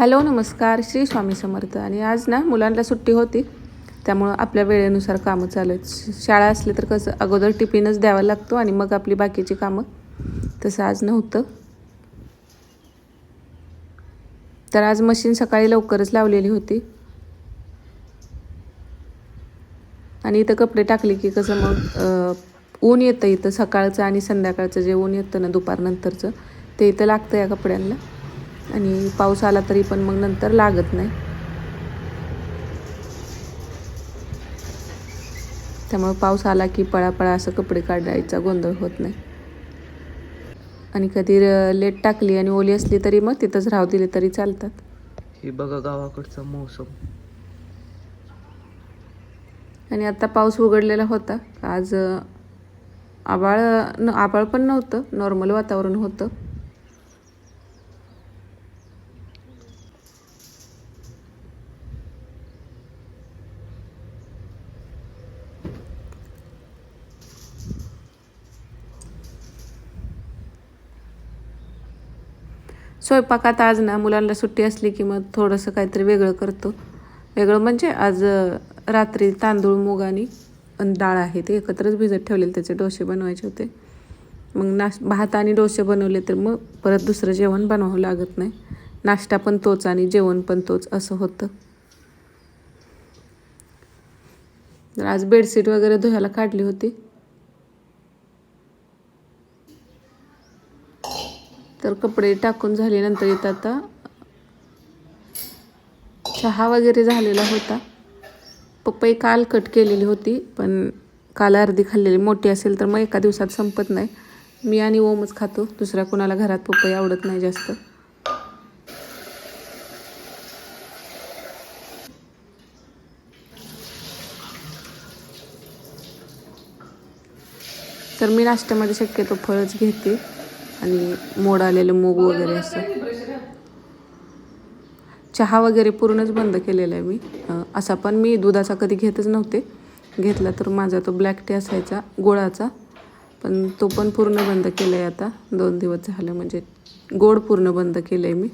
Hello नमस्कार श्री स्वामी समर्थ. आणि आज ना मुलांना सुट्टी होती त्यामुळं आपल्या वेळेनुसार कामं चालू आहेत. श- शाळा असली तर कसं अगोदर टिफिनच द्यावा लागतो आणि मग आपली बाकीची कामं. तसं आज नव्हतं. तर आज मशीन सकाळी लवकरच लावलेली होती. आणि इथं कपडे टाकले की कसं मग ऊन येतं इथं सकाळचं आणि संध्याकाळचं. जे ऊन येतं ना दुपारनंतरचं ते इथं लागतं या कपड्यांना. आणि पाऊस आला तरी पण मग नंतर लागत नाही. त्यामुळे पाऊस आला की पळापळा असं कपडे काढायचा गोंधळ होत नाही. आणि कधी लेट टाकली आणि ओली असली तरी मग तिथंच राहू दिले तरी चालतात. हे बघा गावाकडचा मौसम. आणि आता पाऊस उघडलेला होता. आज अं, आभाळ न आभाळ पण नव्हतं. नॉर्मल वातावरण होतं. स्वयंपाकात आज ना मुलांना सुट्टी असली की मग थोडंसं काहीतरी वेगळं करतो. वेगळं म्हणजे आज रात्री तांदूळ मूग आणि डाळ आहे ते एकत्रच भिजत ठेवलेले त्याचे डोसे बनवायचे होते. मग नाश भात आणि डोसे बनवले तर मग परत दुसरं जेवण बनवावं लागत नाही. नाश्ता पण तोच आणि जेवण पण तोच असं होतं. तर आज बेडशीट वगैरे धुवायला काढली होती. तर कपडे टाकून झाल्यानंतर इथं आता. चहा वगैरे झालेला होता. पपई काल कट केलेली होती पण काल अर्धी खाल्लेली. मोठी असेल तर मग एका दिवसात संपत नाही. मी आणि ओमच खातो. दुसऱ्या कोणाला घरात पपई आवडत नाही जास्त. तर मी नाश्त्यामध्ये शक्यतो फळच घेते. आणि मोड आलेलं मूग वगैरे असं. चहा वगैरे पूर्णच बंद केलेला आहे मी. असा पण मी दुधाचा कधी घेतच नव्हते. घेतला तर माझा तो ब्लॅक टी असायचा गोळाचा. पण तो पण पूर्ण बंद केला आहे आता. दोन दिवस झालं म्हणजे गोड पूर्ण बंद केलं आहे मी.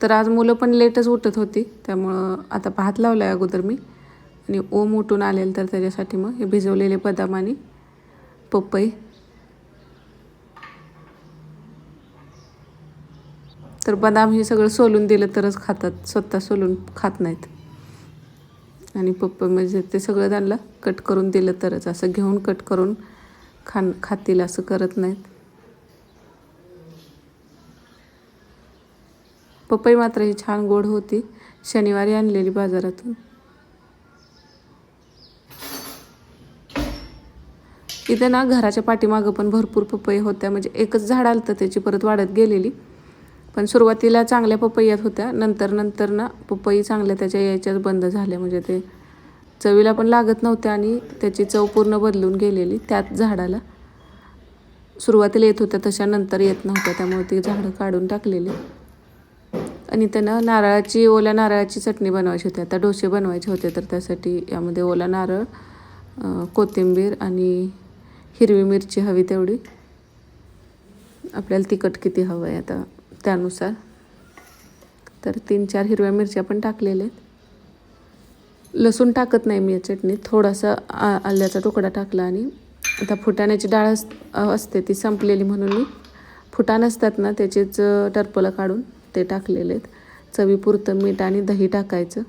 तर आज मुलं पण लेटच उठत होती त्यामुळं आता भात लावला आहे अगोदर मी. आणि ओम उठून आलेलं तर त्याच्यासाठी मग हे भिजवलेले बदाम आणि पपई. तर बदाम हे सगळं सोलून दिलं तरच खातात स्वतः सोलून खात नाहीत. आणि पप्पा म्हणजे ते सगळं त्यांना कट करून दिलं तरच असं घेऊन कट करून खान खातील असं करत नाहीत. पपई मात्र ही छान गोड होती. शनिवारी आणलेली बाजारातून. इथे ना घराच्या पाठीमागं पण भरपूर पपई होत्या. म्हणजे एकच झाड आलं तर त्याची परत वाढत गेलेली. पण सुरुवातीला चांगल्या पपई येत होत्या. नंतर नंतर ना पपई चांगल्या त्याच्या यायच्याच बंद झाल्या. म्हणजे ते चवीला पण लागत नव्हत्या आणि त्याची चव पूर्ण बदलून गेलेली त्याच झाडाला. सुरुवातीला येत होत्या तशा नंतर येत नव्हत्या. त्यामुळे ती झाडं काढून टाकलेली. आणि त्यांना नारळाची ओल्या नारळाची चटणी बनवायची होती. आता डोसे बनवायचे होते तर त्यासाठी यामध्ये ओला नारळ कोथिंबीर आणि हिरवी मिरची हवी तेवढी. आपल्याला तिखट किती हवं आहे आता त्यानुसार. तर तीन चार हिरव्या मिरच्या पण टाकलेल्या आहेत. लसूण टाकत नाही मी या चटणीत. थोडासा आ आल्याचा तुकडा टाकला आणि आता फुटाण्याची डाळ अस असते ती संपलेली म्हणून मी. फुटाण असतात ना त्याचेच टरपलं काढून. ते टाकलेले आहेत. चवीपुरतं मीठ आणि दही टाकायचं.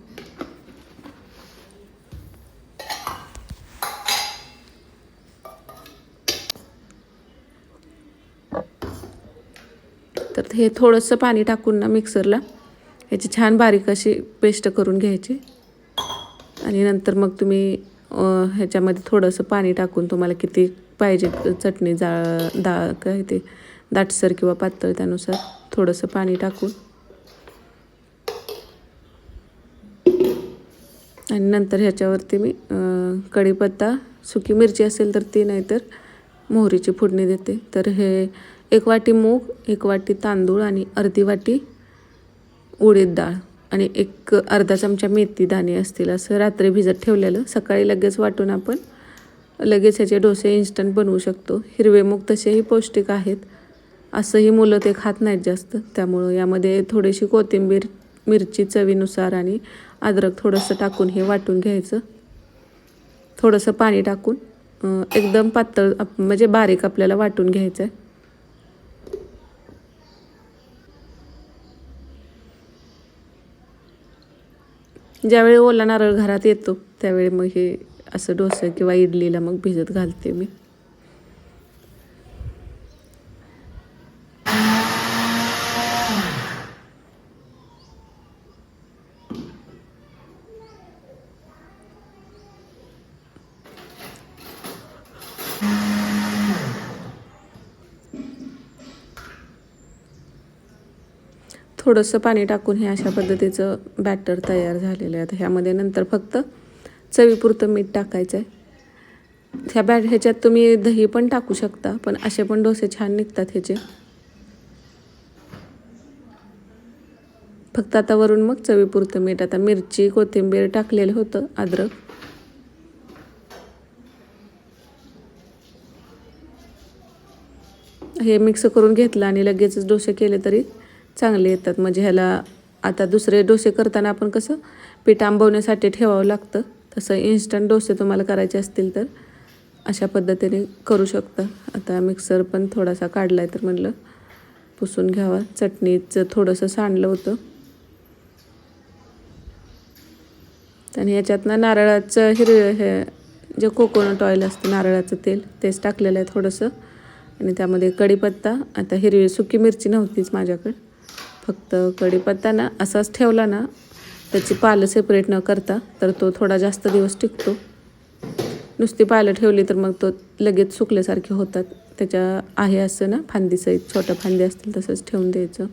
तर हे थोडंसं पाणी टाकून ना मिक्सरला. याची छान बारीक अशी पेस्ट करून घ्यायची. आणि नंतर मग तुम्ही ह्याच्यामध्ये थोडंसं पाणी टाकून तुम्हाला किती पाहिजे चटणी जा दा काय ते दाटसर किंवा पातळ त्यानुसार. थोडंसं पाणी टाकून. आणि नंतर ह्याच्यावरती मी कढीपत्ता सुकी मिरची असेल तर ती नाहीतर मोहरीची फोडणी देते. तर हे एक वाटी मूग एक वाटी तांदूळ आणि अर्धी वाटी उडीद डाळ आणि एक अर्धा चमचा मेथी दाणे असतील असं रात्री भिजत ठेवलेलं. सकाळी लगेच वाटून आपण लगेच ह्याचे डोसे इन्स्टंट बनवू शकतो. हिरवे मूग तसेही पौष्टिक आहेत. असंही मुलं ते खात नाहीत जास्त. त्यामुळं यामध्ये थोडीशी कोथिंबीर मिरची चवीनुसार आणि अद्रक थोडंसं टाकून हे वाटून घ्यायचं. थोडंसं पाणी टाकून एकदम पातळ आप- म्हणजे बारीक आपल्याला वाटून घ्यायचं आहे ज्यावेळी ओला नारळ घरात येतो त्यावेळी मग हे असं डोसं किंवा इडलीला मग भिजत घालते मी. थोडंसं पाणी टाकून हे अशा पद्धतीचं बॅटर तयार झालेलं आहे. आता ह्यामध्ये नंतर फक्त चवीपुरतं मीठ टाकायचं आहे ह्या बॅट ह्याच्यात तुम्ही दही पण टाकू शकता पण असे पण डोसे छान निघतात ह्याचे. फक्त आता वरून मग चवीपुरतं मीठ आता मिरची कोथिंबीर टाकलेलं होतं अद्रक. हे मिक्स करून घेतलं आणि लगेचच डोसे केले तरी चांगले येतात. म्हणजे ह्याला आता दुसरे डोसे करताना आपण कसं पीठ आंबवण्यासाठी ठेवावं लागतं. तसं इन्स्टंट डोसे तुम्हाला करायचे असतील तर अशा पद्धतीने करू शकता. आता मिक्सर पण थोडासा काढला आहे तर म्हणलं पुसून घ्यावा. चटणीचं थोडंसं सांडलं होतं. आणि याच्यातनं नारळाचं हिरवे हे जे कोकोनट ऑइल असतं नारळाचं तेल तेच टाकलेलं आहे थोडंसं. आणि त्यामध्ये कढीपत्ता आता हिरवी सुकी मिरची नव्हतीच माझ्याकडे. फक्त कढीपत्ता ना असाच ठेवला ना त्याची पालं सेपरेट न करता तर तो थोडा जास्त दिवस टिकतो. नुसती पालं ठेवली तर मग तो लगेच सुकल्यासारखे होतात. त्याच्या आहे असं ना फांदीसहित छोटं फांदी असतील तसंच ठेवून द्यायचं.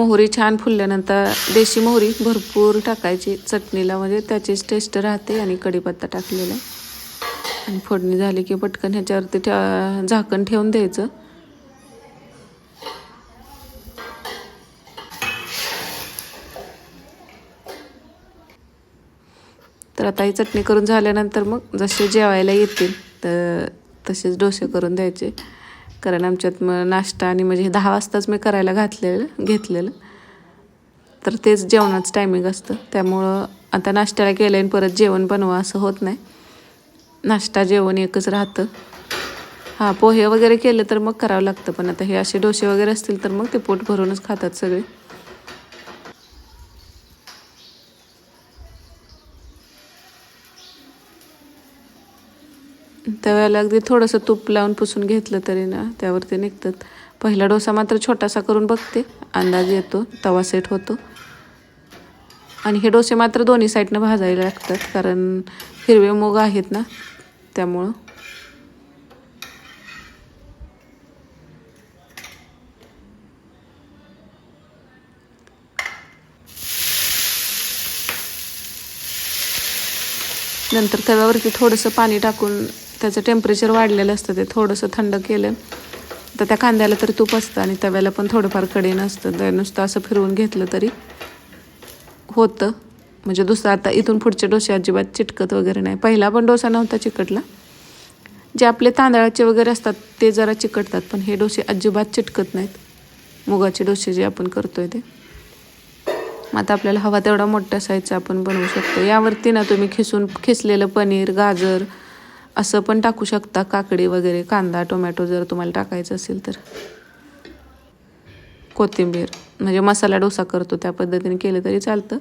मोहरी छान फुलल्यानंतर देशी मोहरी भरपूर टाकायची. चटणीला म्हणजे त्याचीच टेस्ट राहते आणि कढीपत्ता टाकलेला आणि फोडणी झाली की पटकन ह्याच्यावरती ठे झाकण ठेवून द्यायचं. तर आता ही चटणी करून झाल्यानंतर मग जसे जेवायला येतील तर तसेच डोसे करून द्यायचे. कारण आमच्यात मग नाश्ता आणि म्हणजे दहा वाजताच मी करायला घातलेलं घेतलेलं. तर तेच जेवणाचं टायमिंग असतं. त्यामुळं आता नाश्त्याला केलं आणि परत जेवण बनवा असं होत नाही. नाश्ता जेवण एकच राहतं. हां पोहे वगैरे केले तर मग करावं लागतं. पण आता हे असे डोसे वगैरे असतील तर मग ते पोट भरूनच खातात सगळे. त्यावेळेला अगदी थोडंसं तूप लावून पुसून घेतलं तरी ना त्यावरती निघतात. पहिला डोसा मात्र छोटासा करून बघते. अंदाज येतो तवा सेट होतो. आणि हे डोसे मात्र दोन्ही साईडनं भाजायला लागतात कारण हिरवे मूग आहेत ना त्यामुळं. नंतर तव्यावरती थोडंसं पाणी टाकून त्याचं टेम्परेचर वाढलेलं असतं ते थोडंसं थंड केलं. तर त्या कांद्याला तरी तूप असतं आणि तव्याला पण थोडंफारकडे असतं तर नुसतं असं फिरवून घेतलं तरी होतं. म्हणजे दुसरं आता इथून पुढचे डोसे अजिबात चिटकत वगैरे नाही. पहिला पण डोसा नव्हता चिकटला. जे आपले तांदळाचे वगैरे असतात ते जरा चिकटतात पण हे डोसे अजिबात चिटकत नाहीत. मुगाचे डोसे जे आपण करतोय ते. मग आता आपल्याला हवा तेवढा मोठ्या साईजचा आपण बनवू शकतो. यावरती ना तुम्ही खिसून खिसलेलं पनीर गाजर असं पण टाकू शकता काकडी वगैरे कांदा टोमॅटो जर तुम्हाला टाकायचं असेल तर. कोथिंबीर म्हणजे मसाला डोसा करतो त्या पद्धतीने केलं तरी चालतं.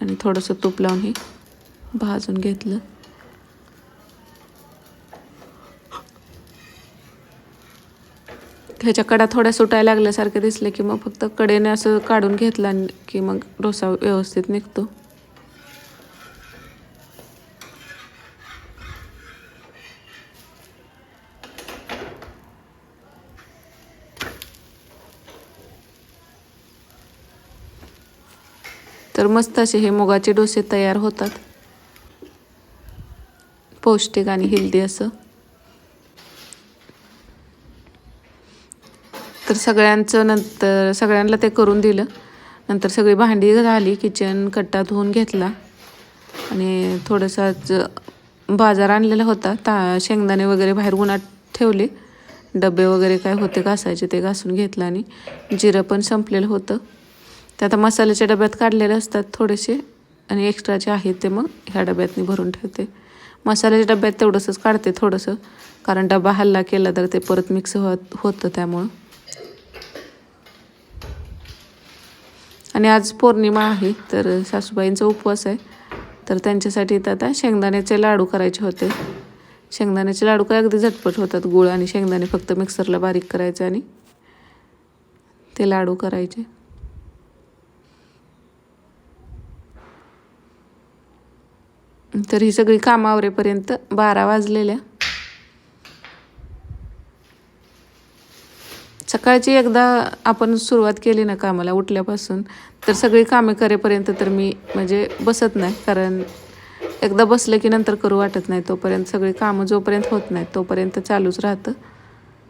आणि थोडंसं तूप लावून हे भाजून घेतलं. ह्याच्या कडा थोड्या सुटायला लागल्यासारखे दिसले की मग फक्त कडेने असं काढून घेतला आणि की मग डोसा व्यवस्थित निघतो. तर मस्त असे हे मुगाचे डोसे तयार होतात. पौष्टिक आणि हेल्दी असं. तर सगळ्यांचं नंतर सगळ्यांना ते करून दिलं. नंतर सगळी भांडी झाली किचन कट्टा धुवून घेतला. आणि थोडंसं बाजार आणलेला होता. ता शेंगदाणे वगैरे बाहेर उन्हात ठेवले. डबे वगैरे काय होते घासायचे ते घासून घेतलं आणि जिरं पण संपलेलं होतं. ते आता मसाल्याच्या डब्यात काढलेले असतात थोडेसे आणि एक्स्ट्रा जे आहेत ते मग ह्या डब्यातनी भरून ठेवते. मसाल्याच्या डब्यात तेवढंसंच काढते थोडंसं कारण डबा हल्ला केला तर ते परत मिक्स होत होतं त्यामुळं. आणि आज पौर्णिमा आहे तर सासूबाईंचा उपवास आहे. तर त्यांच्यासाठी तर आता शेंगदाण्याचे लाडू करायचे होते. शेंगदाण्याचे लाडू काय अगदी झटपट होतात गुळ आणि शेंगदाणे फक्त मिक्सरला बारीक करायचे आणि ते लाडू करायचे. तर ही सगळी कामं आवरेपर्यंत बारा वाजलेल्या. सकाळची एकदा आपण सुरुवात केली ना कामाला उठल्यापासून तर सगळी कामे करेपर्यंत तर मी म्हणजे बसत नाही कारण एकदा बसलं की नंतर करू वाटत नाही तोपर्यंत. सगळी कामं जोपर्यंत होत नाहीत तोपर्यंत चालूच राहतं.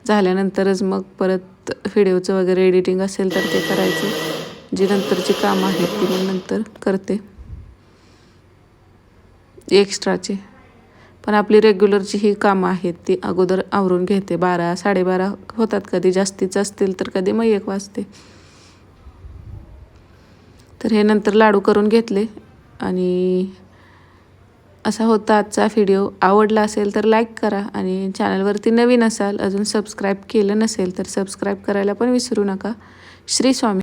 झाल्यानंतरच मग परत व्हिडिओचं वगैरे एडिटिंग असेल तर ते करायचं. जी नंतरची कामं आहेत ती मग नंतर करते. एक्स्ट्राची. पण आपली रेग्युलरची ही कामं आहेत ती अगोदर आवरून घेते. बारा साडेबारा होतात कधी जास्तीच असतील तर कधी मग एक वाजते. तर हे नंतर लाडू करून घेतले आणि असा होता आजचा व्हिडिओ आवडला असेल तर लाईक करा आणि चॅनलवरती नवीन असाल अजून सबस्क्राईब केलं नसेल तर सबस्क्राईब करायला पण विसरू नका. श्री स्वामी